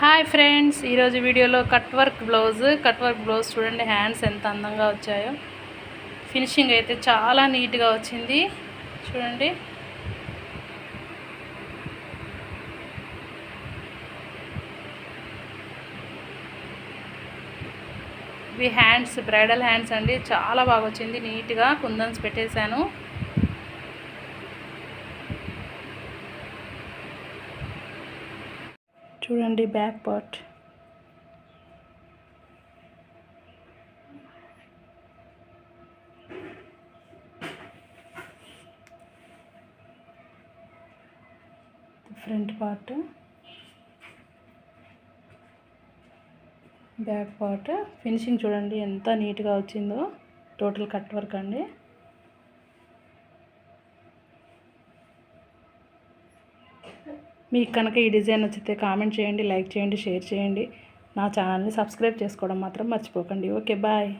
Hi friends ఈరోజు వీడియోలో cut work blouse cut work blouse చూడండి హ్యాండ్స్ ఎంత అందంగా వచ్చాయో. ఫినిషింగ్ అయితే చాలా నీట్గా వచ్చింది. చూడండి. ఇవి హ్యాండ్స్ బ్రైడల్ హ్యాండ్స్ అండి. చాలా బాగా వచ్చింది నీట్గా కుందన్స్ పెట్టేశాను. చూడండి back part. Front part back part finishing చూడండి ఎంత నీట్గా వచ్చిందో. టోటల్ కట్ వర్క్ అండి. మీకు కనుక ఈ డిజైన్ నచ్చితే కామెంట్ చేయండి లైక్ చేయండి షేర్ చేయండి. నా ఛానల్ని సబ్స్క్రైబ్ చేసుకోవడం మాత్రం మర్చిపోకండి. Okay bye.